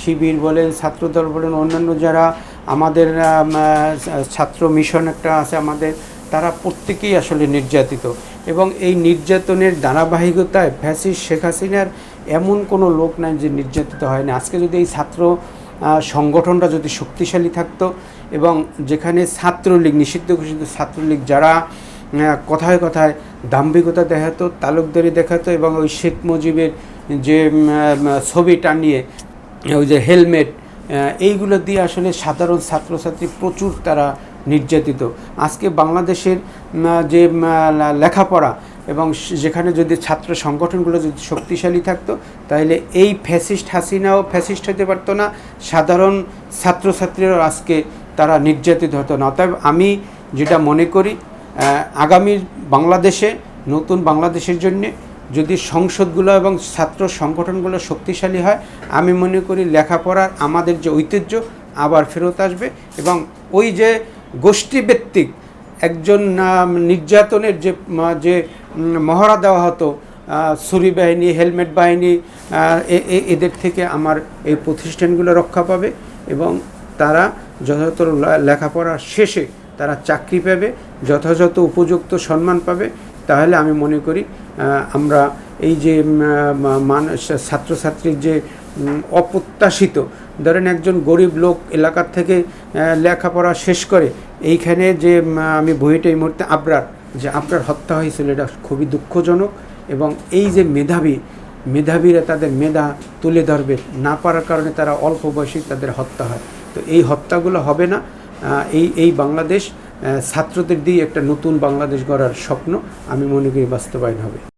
শিবির বলেন, ছাত্রদল বলেন, অন্যান্য যারা আমাদের ছাত্র মিশন একটা আছে আমাদের, তারা প্রত্যেকেই আসলে নির্যাতিত। এবং এই নির্যাতনের ধারাবাহিকতায় ফ্যাসিস শেখ হাসিনার এমন কোনো লোক নাই যে নির্যাতিত হয় না। আজকে যদি এই ছাত্র সংগঠনটা যদি শক্তিশালী থাকতো এবং যেখানে ছাত্রলীগ, নিষিদ্ধ ঘোষিত ছাত্রলীগ যারা কথায় কথায় দাম্ভিকতা দেখাতো, তালুকদারি দেখাতো এবং ওই শেখ মুজিবের যে ছবি টানিয়ে ওই যে হেলমেট এইগুলো দিয়ে আসলে সাধারণ ছাত্রছাত্রী প্রচুর তারা নির্যাতিত। আজকে বাংলাদেশের যে লেখাপড়া এবং যেখানে যদি ছাত্র সংগঠনগুলো যদি শক্তিশালী থাকতো, তাহলে এই ফ্যাসিস্ট হাসিনাও ফ্যাসিস্ট হতে পারতো না। সাধারণ ছাত্রছাত্রীরাও আজকে তারা নির্যাতিত হতো না। অতএব আমি যেটা মনে করি আগামী বাংলাদেশে, নতুন বাংলাদেশের জন্য যদি সংসদগুলো এবং ছাত্র সংগঠনগুলো শক্তিশালী হয়, আমি মনে করি লেখাপড়ার আমাদের যে ঐতিহ্য আবার ফেরত আসবে এবং ওই যে গোষ্ঠীভিত্তিক একজন নির্যাতনের যে যে মহড়া দেওয়া হতো ছুরি বাহিনী, হেলমেট বাহিনী এদের থেকে আমার এই প্রতিষ্ঠানগুলো রক্ষা পাবে এবং তারা যথাযথ লেখাপড়া শেষে তারা চাকরি পাবে, যথাযথ উপযুক্ত সম্মান পাবে তাহলে আমি মনে করি আমরা এই যে মানুষ ছাত্রছাত্রীর যে অপ্রত্যাশিত, ধরেন একজন গরিব লোক এলাকার থেকে লেখাপড়া শেষ করে, এইখানে যে আমি বইটা এই মুহূর্তে আবরার, যে আবরার হত্যা হয়েছিল, এটা খুবই দুঃখজনক এবং এই যে মেধাবী, মেধাবীরা তাদের মেধা তুলে ধরবে না পারার কারণে তারা অল্প বয়সেই তাদের হত্যা হয়। তো এই হত্যাগুলো হবে না এই এই বাংলাদেশ ছাত্রদের দিয়ে একটা নতুন বাংলাদেশ গড়ার স্বপ্ন আমি মনে করি বাস্তবায়ন হবে।